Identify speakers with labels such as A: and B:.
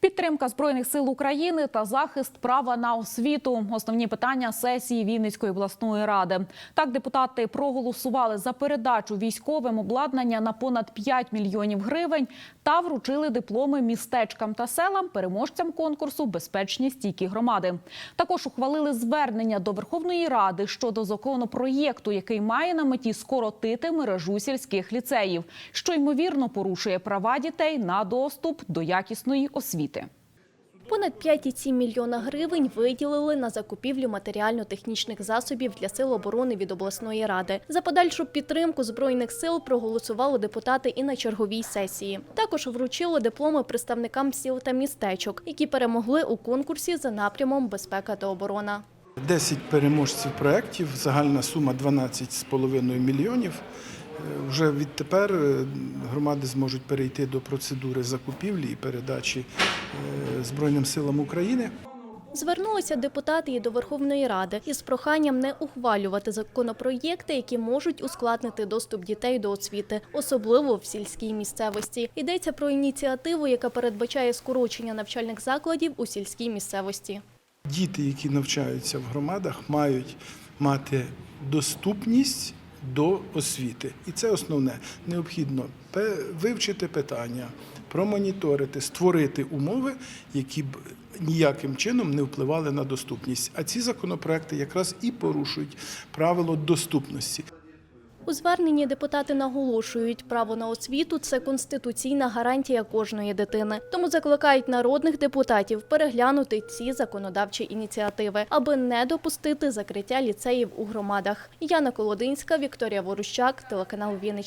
A: Підтримка збройних сил України та захист права на освіту основні питання сесії Вінницької обласної ради. Так, депутати проголосували за передачу військовим обладнання на понад 5 мільйонів гривень та вручили дипломи містечкам та селам переможцям конкурсу Безпечні стійкі громади. Також ухвалили звернення до Верховної Ради щодо законопроєкту, який має на меті скоротити мережу сільських ліцеїв, що ймовірно порушує права дітей на доступ до якісної освіти.
B: Понад 5,7 мільйона гривень виділили на закупівлю матеріально-технічних засобів для сил оборони від обласної ради. За подальшу підтримку збройних сил проголосували депутати і на черговій сесії. Також вручили дипломи представникам сіл та містечок, які перемогли у конкурсі за напрямом безпека та оборона.
C: 10 переможців проєктів, загальна сума 12,5 мільйонів. Е, Вже відтепер е, громади зможуть перейти до процедури закупівлі і передачі е, Збройним силам України.
B: Звернулися депутати і до Верховної Ради із проханням не ухвалювати законопроєкти, які можуть ускладнити доступ дітей до освіти, особливо в сільській місцевості. Йдеться про ініціативу, яка передбачає скорочення навчальних закладів у сільській місцевості.
C: Діти, які навчаються в громадах, мають мати доступність до освіти. І це основне. Необхідно вивчити питання, промоніторити, створити умови, які б ніяким чином не впливали на доступність. А ці законопроекти якраз і порушують правило доступності.
B: У зверненні депутати наголошують, право на освіту це конституційна гарантія кожної дитини. Тому закликають народних депутатів переглянути ці законодавчі ініціативи, аби не допустити закриття ліцеїв у громадах. Яна Колодинська, Вікторія Ворущак, телеканал Вінниччина.